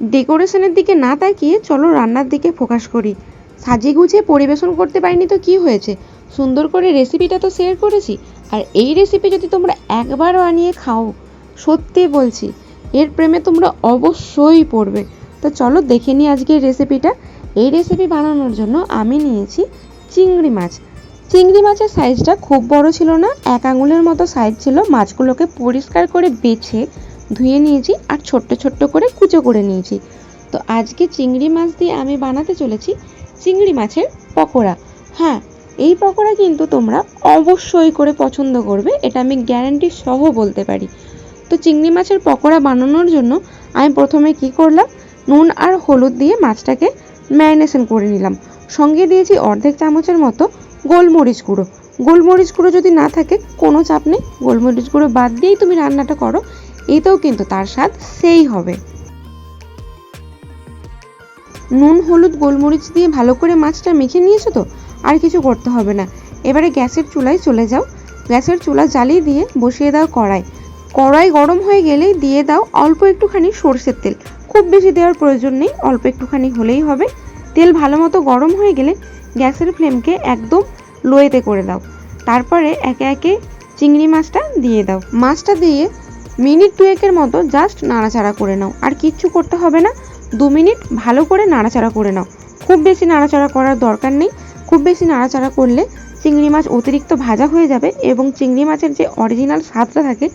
ডেকোরেশনের দিকে না তাকিয়ে চলো রান্নার দিকে ফোকাস করি। সাজিয়ে গুছিয়ে পরিবেশন করতে পারিনি তো কি হয়েছে? সুন্দর করে রেসিপিটা তো শেয়ার করেছি, আর এই রেসিপি যদি তোমরা একবার বানিয়ে খাও, সত্যি বলছি, এর প্রেমে তোমরা অবশ্যই পড়বে। তো চলো দেখে নিই আজকের রেসিপিটা এই রেসিপি বানানোর জন্য আমি নিয়েছি চিংড়ি মাছ। চিংড়ি মাছের সাইজটা খুব বড় ছিল না, এক আঙুলের মতো সাইজ ছিল। মাছগুলোকে পরিষ্কার করে বেছে ধুয়ে নিয়েছি আর ছোট্ট ছোট্ট করে কুচো করে নিয়েছি। তো আজকে চিংড়ি মাছ দিয়ে আমি বানাতে চলেছি চিংড়ি মাছের পকোড়া। হ্যাঁ এই পকোড়া কিন্তু তোমরা অবশ্যই করে পছন্দ করবে, এটা আমি গ্যারান্টি সহ বলতে পারি। তো চিংড়ি মাছের পকোড়া বানানোর জন্য আমি প্রথমে কি করলাম? নুন আর হলুদ দিয়ে মাছটাকে ম্যারিনেশন করে নিলাম। সঙ্গে দিয়েছি অর্ধেক চামচের মতো গোলমরিচ গুঁড়ো। গোলমরিচ গুঁড়ো যদি না থাকে, কোনো চাপ নেই। গোলমরিচ গুঁড়ো বাদ দিয়েই তুমি রান্নাটা করো। এতেও কিন্তু তার স্বাদ সেই হবে। নুন, হলুদ, গোলমরিচ দিয়ে ভালো করে মাছটা মেখে নিয়েছো তো? আর কিছু করতে হবে না। এবারে গ্যাসের চুলায় চলে যাও। গ্যাসের চুলা জ্বালিয়ে দিয়ে বসিয়ে দাও কড়াই। কড়াই গরম হয়ে গেলেই দিয়ে দাও অল্প একটুখানি সর্ষের তেল। খুব বেশি দেওয়ার প্রয়োজন নেই, অল্প একটুখানি হলেই হবে। তেল ভালো মতো গরম হয়ে গেলে গ্যাসের ফ্লেমকে একদম লোয়েতে করে দাও। তারপরে একে একে চিংড়ি মাছটা দিয়ে দাও। মাছটা দিয়ে মিনিট দুয়েকের মতো জাস্ট নাড়াচাড়া করে নাও। আর কিচ্ছু করতে হবে না। দু মিনিট ভালো করে নাড়াচাড়া করে নাও। খুব বেশি নাড়াচাড়া করার দরকার নেই। খুব বেশি নাড়াচাড়া করলে চিংড়ি মাছ অতিরিক্ত ভাজা হয়ে যাবে এবং চিংড়ি মাছের যে অরিজিনাল স্বাদটা থাকে,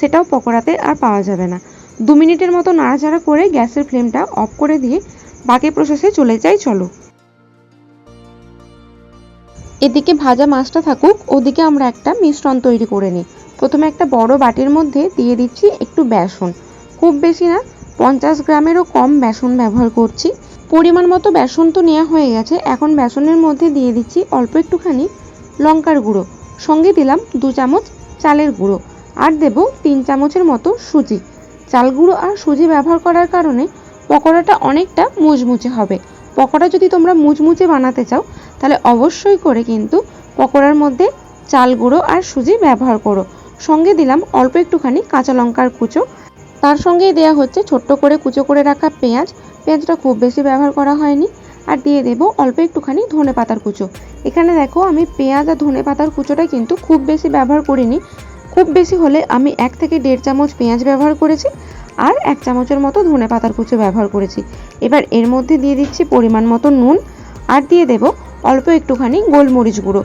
সেটাও পকোড়াতে আর পাওয়া যাবে না। দু মিনিটের মতো নাড়াচাড়া করে গ্যাসের ফ্লেমটা অফ করে দিয়ে বাকি প্রসেসে চলে যাই, চলো। এদিকে ভাজা মাছটা থাকুক, ওদিকে আমরা একটা মিশ্রণ তৈরি করে নিই। প্রথমে একটা বড় বাটির মধ্যে দিয়ে দিচ্ছি একটু বেসন। খুব বেশি না, পঞ্চাশ গ্রামেরও কম বেসন ব্যবহার করছি। পরিমাণ মতো বেসন তো নেওয়া হয়ে গেছে, এখন বেসনের মধ্যে দিয়ে দিচ্ছি অল্প একটুখানি লঙ্কার গুঁড়ো। সঙ্গে দিলাম দু চামচ চালের গুঁড়ো, আর দেব তিন চামচের মতো সুজি। চাল গুঁড়ো আর সুজি ব্যবহার করার কারণে পকোড়াটা অনেকটা মুচমুচে হবে। পকোড়া যদি তোমরা মুচমুচে বানাতে চাও তাহলে অবশ্যই করে কিন্তু পকোড়ার মধ্যে চাল গুঁড়ো আর সুজি ব্যবহার করো। সঙ্গে দিলাম অল্প একটুখানি কাঁচা লঙ্কার কুচো। তার সঙ্গেই দেওয়া হচ্ছে ছোট্ট করে কুচো করে রাখা পেঁয়াজ। পেঁয়াজটা খুব বেশি ব্যবহার করা হয়নি। আর দিয়ে দেবো অল্প একটুখানি ধনে পাতার কুচো। এখানে দেখো আমি পেঁয়াজ আর ধনে পাতার কুচোটা কিন্তু খুব বেশি ব্যবহার করিনি। খুব বেশি হলে আমি এক থেকে দেড় চামচ পেঁয়াজ ব্যবহার করেছি আর এক চামচের মতো ধনে পাতার কুচো ব্যবহার করেছি। এবার এর মধ্যে দিয়ে দিচ্ছি পরিমাণ মতো নুন। আর দিয়ে দেব অল্প একটুখানি গোলমরিচ গুঁড়ো।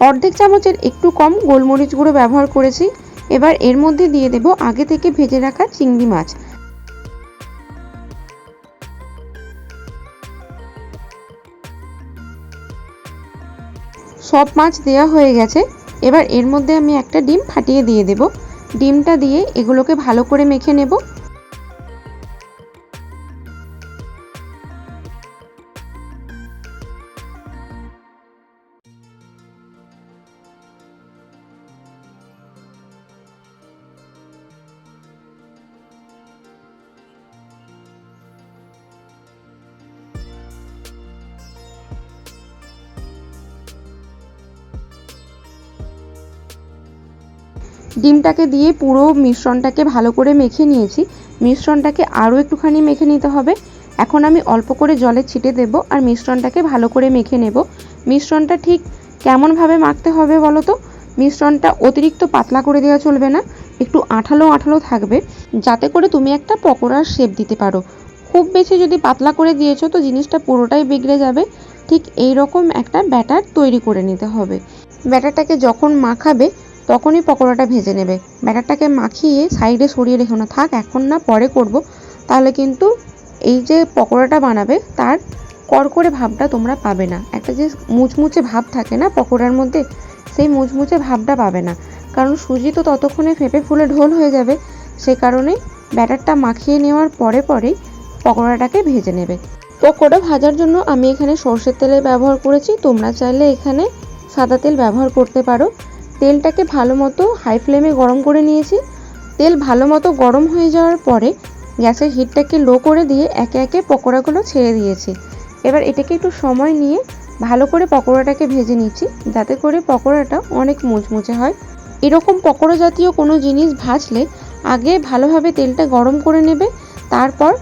অর্ধেক চামচের একটু কম গোলমরিচ গুঁড়ো ব্যবহার করেছি। এবার এর মধ্যে দিয়ে দেব আগে থেকে ভেজে রাখা চিংড়ি মাছ। সব মাছ দেওয়া হয়ে গেছে। এবার এর মধ্যে আমি একটা ডিম ফাটিয়ে দিয়ে দেব। ডিমটা দিয়ে এগুলোকে ভালো করে মেখে নেব। ডিমটাকে দিয়ে পুরো মিশ্রণটাকে ভালো করে মেখে নিয়েছি। মিশ্রণটাকে আরও একটুখানি মেখে নিতে হবে। এখন আমি অল্প করে জলে ছিটে দেব আর মিশ্রণটাকে ভালো করে মেখে নেব। মিশ্রণটা ঠিক কেমনভাবে মাখতে হবে বলো তো? মিশ্রণটা অতিরিক্ত পাতলা করে দেওয়া চলবে না, একটু আঠালো আঠালো থাকবে। যাতে করে তুমি একটা পকোড়ার শেপ দিতে পারো। খুব বেশি যদি পাতলা করে দিয়েছ তো জিনিসটা পুরোটাই বিগড়ে যাবে। ঠিক এই রকম একটা ব্যাটার তৈরি করে নিতে হবে। ব্যাটারটাকে যখন মাখাবে তখনই পকোড়াটা ভেজে নেবে। ব্যাটারটাকে মাখিয়ে সাইডে সরিয়ে রেখো না থাক, এখন না পরে করব। তাহলে কিন্তু এই যে পকোড়াটা বানাবে, তার কড়কড়ে ভাবটা তোমরা পাবে না। একটা যে মুচমুচে ভাব থাকে না পকোড়ার মধ্যে, সেই মুচমুচে ভাবটা পাবে না। কারণ সুজি তো ততক্ষণে ফেঁপে ফুলে ঢোল হয়ে যাবে। সে কারণে ব্যাটারটা মাখিয়ে নেওয়ার পরে পরেই পকোড়াটাকে ভেজে নেবে। পকোড়া ভাজার জন্য আমি এখানে সর্ষের তেলের ব্যবহার করেছি। তোমরা চাইলে এখানে সাদা তেল ব্যবহার করতে পারো। তেলটাকে ভালো মতো হাই ফ্লেমে গরম করে নিয়েছি। তেল ভালো মতো গরম হয়ে যাওয়ার পরে গ্যাসের হিটটাকে লো করে দিয়ে একে একে পকোড়াগুলো ছেড়ে দিয়েছি। এবার এটাকে একটু সময় নিয়ে ভালো করে পকোড়াটাকে ভেজে নিচ্ছি, যাতে করে পকোড়াটা অনেক মুচমুচে হয়। এরকম পকোড়া জাতীয় কোনো জিনিস ভাজলে আগে ভালোভাবে তেলটা গরম করে নেবে, তারপর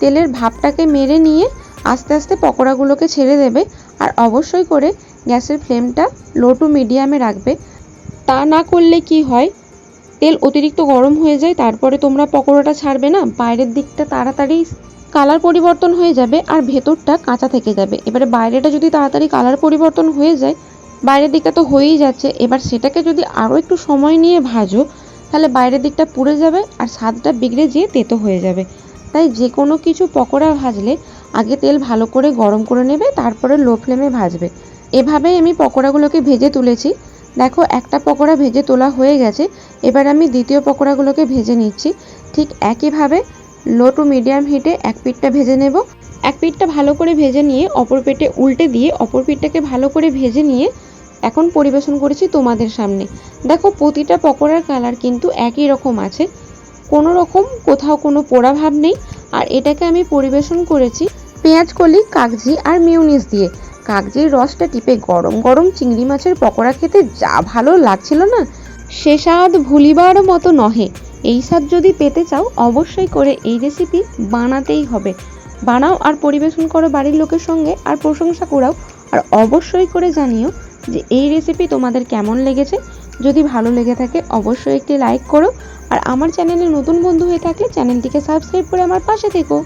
তেলের ভাপটাকে মেরে নিয়ে আস্তে আস্তে পকোড়াগুলোকে ছেড়ে দেবে, আর অবশ্যই করে গ্যাসের ফ্লেমটা লো টু মিডিয়ামে রাখবে। তা না করলে কি হয়? তেল অতিরিক্ত গরম হয়ে যায়, তারপরে তোমরা পকোড়াটা ছাড়বে না? বাইরের দিকটা তাড়াতাড়ি কালার পরিবর্তন হয়ে যাবে আর ভেতরটা কাঁচা থেকে যাবে। এবারে বাইরেটা যদি তাড়াতাড়ি কালার পরিবর্তন হয়ে যায়, বাইরের দিকটা তো হয়েই যাচ্ছে, এবার সেটাকে যদি আরও একটু সময় নিয়ে ভাজো, তাহলে বাইরের দিকটা পুড়ে যাবে আর স্বাদটা বিগড়ে যেয়ে তেতো হয়ে যাবে। তাই যে কোনো কিছু পকোড়া ভাজলে আগে তেল ভালো করে গরম করে নেবে, তারপরে লো ফ্লেমে ভাজবে। এভাবেই আমি পকোড়াগুলোকে ভেজে তুলেছি। দেখো, একটা পকোড়া ভেজে তোলা হয়ে গেছে। এবার আমি দ্বিতীয় পকোড়াগুলোকে ভেজে নিচ্ছি। ঠিক একইভাবে লো টু মিডিয়াম হিটে এক পিঠটা ভেজে নেব। এক পিঠটা ভালো করে ভেজে নিয়ে অপর পিঠে উল্টে দিয়ে অপর পিঠটাকে ভালো করে ভেজে নিয়ে এখন পরিবেশন করেছি তোমাদের সামনে। দেখো, প্রতিটা পকোড়ার কালার কিন্তু একই রকম আছে। কোনো রকম, কোথাও কোনো পোড়া ভাব নেই। আর এটাকে আমি পরিবেশন করেছি পেঁয়াজ, কলি, কাগজি আর মিউনিস দিয়ে। কাগজির রসটা টিপে গরম গরম চিংড়ি মাছের পকোড়া খেতে যা ভালো লাগছিল না, সে স্বাদ ভুলিবার মতো নহে। এই স্বাদ যদি পেতে চাও, অবশ্যই করে এই রেসিপি বানাতেই হবে। বানাও আর পরিবেশন করো বাড়ির লোকের সঙ্গে আর প্রশংসা করাও আর অবশ্যই করে জানিও যে এই রেসিপি তোমাদের কেমন লেগেছে। যদি ভালো লেগে থাকে, অবশ্যই একটি লাইক করো। আর আমার চ্যানেলে নতুন বন্ধু হয়ে থাকলে চ্যানেলটিকে সাবস্ক্রাইব করে আমার পাশে থেকো।